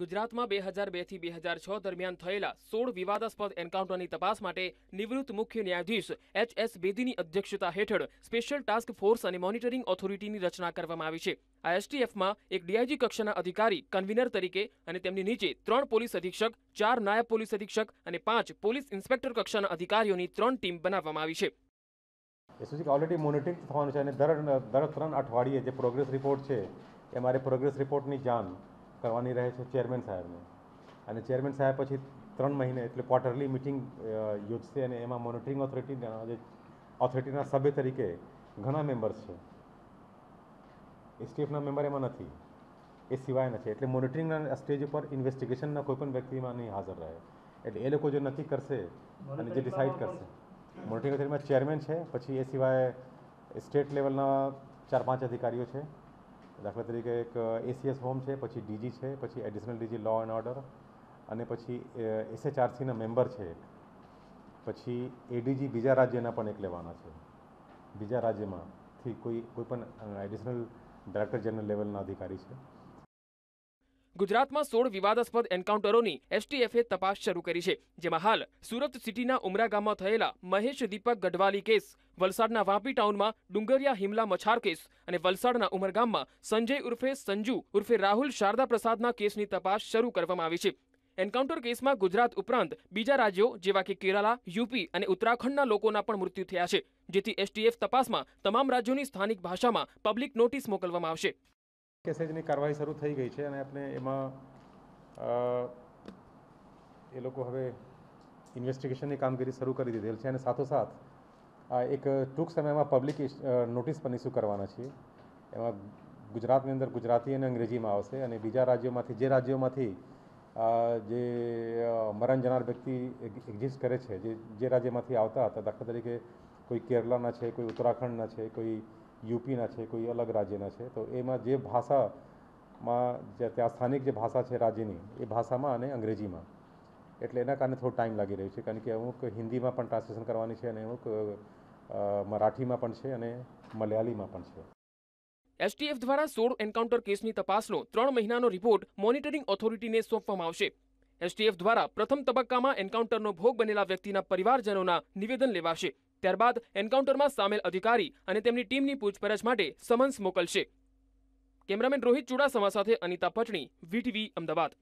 ગુજરાતમાં બે હજાર બેથી બે હજાર છ દરમિયાન થયેલા સોળ વિવાદાસ્પદ એન્કાઉન્ટરની તપાસ માટે નિવૃત્ત મુખ્ય ન્યાયાધીશ એચ એસ બેદીની અધ્યક્ષતા હેઠળ સ્પેશિયલ ટાસ્ક ફોર્સ અને મોનિટરિંગ ઓથોરિટીની રચના કરવામાં આવી છે. આ એસટીએફમાં એક ડીઆઈજી કક્ષાના અધિકારી, કન્વીનર તરીકે અને તેમની નીચે ત્રણ પોલીસ અધિક્ષક, ચાર નાયબ પોલીસ અધિક્ષક અને પાંચ પોલીસ ઇન્સ્પેક્ટર કક્ષાના અધિકારીઓની ત્રણ ટીમ બનાવવામાં આવી છે. એસઓજી ઓલરેડી મોનિટરિંગ થવાનું છે અને દર દર ત્રણ અઠવાડિયે જે પ્રોગ્રેસ રિપોર્ટ છે, એ મારે પ્રોગ્રેસ રિપોર્ટની જાણ કરવાની રહે છે ચેરમેન સાહેબને. અને ચેરમેન સાહેબ પછી ત્રણ મહિને એટલે ક્વાર્ટરલી મિટિંગ યોજશે અને એમાં મોનિટરિંગ ઓથોરિટીના જે ઓથોરિટીના સભ્ય તરીકે ઘણા મેમ્બર્સ છે. એસટીએફના મેમ્બર એમાં નથી. એ સિવાય નથી એટલે મોનિટરિંગના સ્ટેજ ઉપર ઇન્વેસ્ટિગેશનના કોઈ પણ વ્યક્તિમાં નહીં હાજર રહે. એટલે એ લોકો જે નક્કી કરશે અને જે ડિસાઇડ કરશે. મોનિટરિંગ ઓથોરિટીમાં ચેરમેન છે પછી એ સિવાય સ્ટેટ લેવલના ચાર પાંચ અધિકારીઓ છે. દાખલા તરીકે એક એસીએસ હોમ છે, પછી ડીજી છે, પછી additional DG law and order અને પછી એસએચઆરસીના મેમ્બર છે પછી એડીજી બીજા રાજ્યના પણ એક લેવાના છે. બીજા રાજ્યમાંથી કોઈ કોઈ પણ એડિશનલ ડાયરેક્ટર જનરલ લેવલના અધિકારી છે. ગુજરાતમાં સોળ વિવાદાસ્પદ એન્કાઉન્ટરોની એસટીએફે તપાસ શરૂ કરી છે, જેમાં હાલ સુરત સિટીના ઉમરા ગામમાં થયેલા મહેશ દીપક ગઢવાલી કેસ, વલસાડના વાપી ટાઉનમાં ડુંગરિયા હિમલા મછાર કેસ અને વલસાડના ઉમરગામમાં સંજય ઉર્ફે સંજુ ઉર્ફે રાહુલ શારદા પ્રસાદના કેસની તપાસ શરૂ કરવામાં આવી છે. એન્કાઉન્ટર કેસમાં ગુજરાત ઉપરાંત બીજા રાજ્યો જેવા કે કેરાલા, યુપી અને ઉત્તરાખંડના લોકોના પણ મૃત્યુ થયા છે, જેથી એસટીએફ તપાસમાં તમામ રાજ્યોની સ્થાનિક ભાષામાં પબ્લિક નોટિસ મોકલવામાં આવશે. કેસેજની કાર્યવાહી શરૂ થઈ ગઈ છે અને આપણે એમાં એ લોકો હવે ઇન્વેસ્ટિગેશનની કામગીરી શરૂ કરી દીધેલ છે અને સાથોસાથ આ એક ટૂંક સમયમાં પબ્લિક નોટિસ પણ ઇસ્યુ કરવાના છીએ. એમાં ગુજરાતની અંદર ગુજરાતી અને અંગ્રેજીમાં આવશે અને બીજા રાજ્યોમાંથી, જે રાજ્યોમાંથી જે મરણ જનાર વ્યક્તિ એક્ઝિસ્ટ કરે છે, જે જે રાજ્યમાંથી આવતા હતા, દાખલા તરીકે કોઈ કેરલાના છે, કોઈ ઉત્તરાખંડના છે, કોઈ યુપીના છે, કોઈ અલગ રાજ્યના છે, તો એમાં જે ભાષામાં જે ત્યાં સ્થાનિક જે ભાષા છે રાજ્યની, એ ભાષામાં અને અંગ્રેજીમાં. એટલે એના કારણે થોડો ટાઈમ લાગી રહ્યો છે, કારણ કે અમુક હિન્દીમાં પણ ટ્રાન્સલેશન કરવાની છે અને અમુક મરાઠીમાં પણ છે અને મલયાલીમાં પણ છે. એસટીએફ દ્વારા સોળ એન્કાઉન્ટર કેસની તપાસનો ત્રણ મહિનાનો રિપોર્ટ મોનિટરિંગ ઓથોરિટીને સોંપવામાં આવશે. એસટીએફ દ્વારા પ્રથમ તબક્કામાં એન્કાઉન્ટરનો ભોગ બનેલા વ્યક્તિના પરિવારજનોના નિવેદન લેવાશે. ત્યારબાદ એન્કાઉન્ટરમાં સામેલ અધિકારી અને તેમની ટીમની પૂછપરછ માટે સમન્સ મોકલશે. કેમેરામેન રોહિત ચુડાસમા સાથે અનિતા પટણી, વીટીવી અમદાવાદ.